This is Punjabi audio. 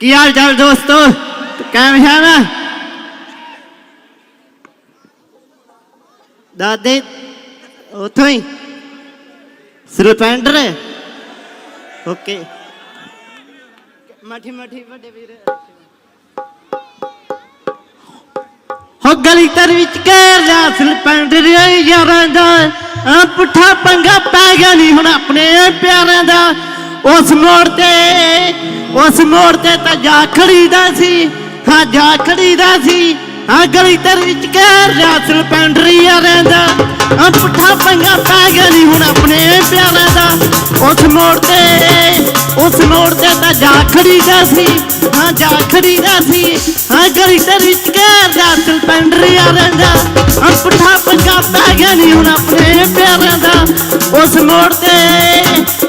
ਕੀ ਹਾਲ ਚਾਲ ਦੋਸਤੋ? ਕਿਵੇਂ ਹੈ ਨਾ? ਦਾਦੇ, ਉਥੋਂ ਹੀ? ਸਰਪੈਂਡਰ? ਓਕੇ। ਮਠੀ ਮਠੀ, ਵੱਡੇ ਵੀਰ। ਹੋ ਗਲੀ ਤਰ ਵਿੱਚ ਘੇਰ ਜਾ, ਸਰਪੈਂਡਰ ਯਾਰਾਂ ਦਾ। ਆ ਪੁੱਠਾ ਪੰਗਾ ਪੈ ਗਿਆ ਨਹੀਂ ਹੁਣ ਆਪਣੇ ਪਿਆਰਾਂ ਦਾ। ਉਸ ਮੋੜ ਤੇ ਉਸ ਮੋੜ ਤੇ ਤਾਂ ਜਾ ਖੜੀਦਾ ਸੀ। ਹਾਂ, ਜਾ ਖੜੀਦਾ ਸੀ। ਆ ਗਲੀ ਤਰ ਵਿੱਚ ਘੇਰ ਲਿਆ ਸਰਪੈਂਡਰ ਯਾਰਾਂ ਦਾ ਆ ਪੁੱਠਾ ਪੰਗਾ ਪੈ ਗਿਆ ਨਹੀਂ ਹੁਣ ਆਪਣੇ ਪਿਆਰਾਂ ਦਾ। ਉਸ ਮੋੜ ਤੇ, ਉਸ ਮੋੜ ਤੇ ਤਾਂ ਜਾ ਖੜੀਦਾ ਸੀ। ਹਾਂ, ਜਾ ਖੜੀਦਾ ਸੀ। ਹਾਂ, ਗਲੀ ਤਰ ਵਿੱਚ ਘੇਰ ਲਿਆ ਸਰਪੈਂਡਰ ਯਾਰਾਂ ਦਾ ਆ ਪੁੱਠਾ ਪੰਗਾ ਪੈ ਗਿਆ ਨਹੀਂ ਹੁਣ ਆਪਣੇ ਪਿਆਰਾਂ ਦਾ। ਉਸ ਮੋੜ ਤੇ